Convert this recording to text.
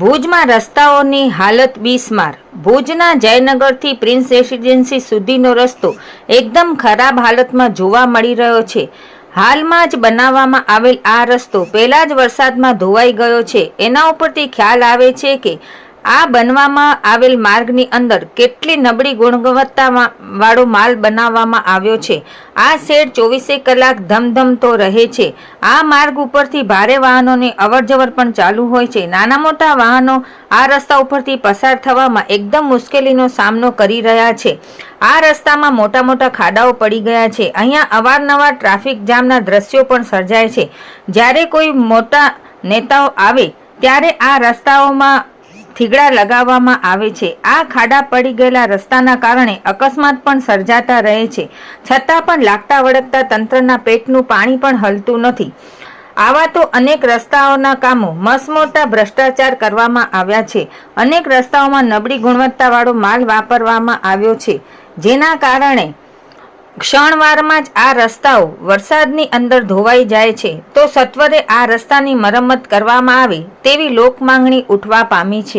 ભુજમાં રસ્તાઓની હાલત બિસ્માર. ભુજના જયનગરથી પ્રિન્સ રેસિડેન્સી સુધીનો રસ્તો એકદમ ખરાબ હાલતમાં જોવા મળી રહ્યો છે. હાલમાં જ બનાવવામાં આવેલ આ રસ્તો પહેલા જ વરસાદમાં ધોવાઈ ગયો છે. એના ઉપરથી ખ્યાલ આવે છે કે આ બનવામાં આવેલ માર્ગની અંદર કેટલી નબળી ગુણવત્તા વાળો માલ બનાવવામાં આવ્યો છે? આ શેડ ચોવીસે કલાક ધમધમતો રહે છે. આ માર્ગ ઉપરથી ભારે વાહનોની અવરજવર પણ ચાલુ હોય છે. નાના મોટા વાહનો આ રસ્તા ઉપરથી પસાર થવામાં એકદમ મુશ્કેલીનો સામનો કરી રહ્યા છે. આ રસ્તામાં મોટા મોટા ખાડાઓ પડી ગયા છે. અહીંયા અવારનવાર ટ્રાફિક જામના દ્રશ્યો પણ સર્જાય છે. જ્યારે કોઈ મોટા નેતાઓ આવે, ત્યારે આ રસ્તાઓમાં થીગડા લગાવવામાં આવે છે. આ ખાડા પડી ગયેલા રસ્તાના કારણે અકસ્માત પણ સર્જાતા રહે છે. છતાં પણ લાગતા વળગતા તંત્રના પેટનું પાણી પણ હલતું નથી. આવા તો અનેક રસ્તાઓના કામો મસમોટા ભ્રષ્ટાચાર કરવામાં આવ્યા છે. અનેક રસ્તાઓમાં નબળી ગુણવત્તાવાળો માલ વાપરવામાં આવ્યો છે. જેના કારણે ક્ષણવારમાં જ આ રસ્તાઓ વરસાદની અંદર ધોવાઈ જાય છે. તો સત્વરે આ રસ્તાની મરમ્મત કરવામાં આવે તેવી લોક માંગણી ઉઠવા પામી છે.